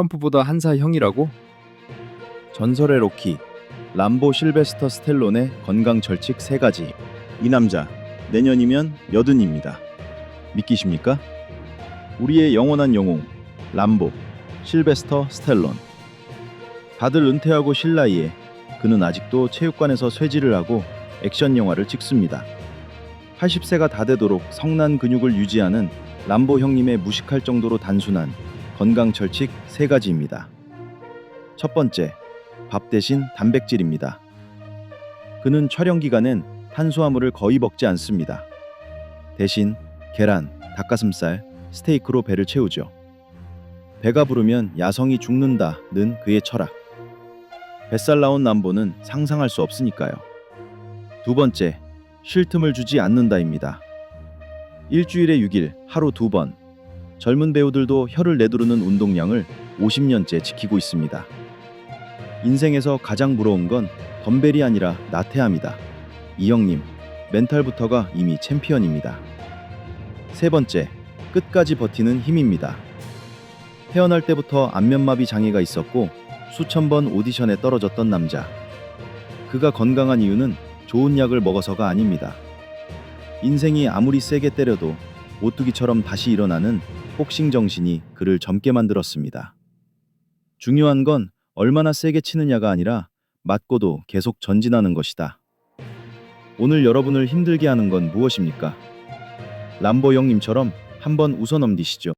트럼프보다 한 살 형이라고? 전설의 로키, 람보 실베스터 스텔론의 건강 절칙 세 가지. 이 남자 내년이면 여든입니다. 믿기십니까? 우리의 영원한 영웅 람보 실베스터 스텔론. 다들 은퇴하고 쉴 나이에 그는 아직도 체육관에서 쇠질을 하고 액션 영화를 찍습니다. 80세가 다 되도록 성난 근육을 유지하는 람보 형님의 무식할 정도로 단순한 건강 철칙 세 가지입니다. 첫 번째, 밥 대신 단백질입니다. 그는 촬영 기간엔 탄수화물을 거의 먹지 않습니다. 대신 계란, 닭가슴살, 스테이크로 배를 채우죠. 배가 부르면 야성이 죽는다는 그의 철학. 뱃살 나온 남보는 상상할 수 없으니까요. 두 번째, 쉴 틈을 주지 않는다입니다. 일주일에 6일, 하루 두 번. 젊은 배우들도 혀를 내두르는 운동량을 50년째 지키고 있습니다. 인생에서 가장 부러운 건 덤벨이 아니라 나태함이다. 이 형님, 멘탈부터가 이미 챔피언입니다. 세 번째, 끝까지 버티는 힘입니다. 태어날 때부터 안면마비 장애가 있었고 수천 번 오디션에 떨어졌던 남자. 그가 건강한 이유는 좋은 약을 먹어서가 아닙니다. 인생이 아무리 세게 때려도 오뚜기처럼 다시 일어나는 복싱 정신이 그를 젊게 만들었습니다. 중요한 건 얼마나 세게 치느냐가 아니라 맞고도 계속 전진하는 것이다. 오늘 여러분을 힘들게 하는 건 무엇입니까? 람보 형님처럼 한번 웃어 넘기시죠.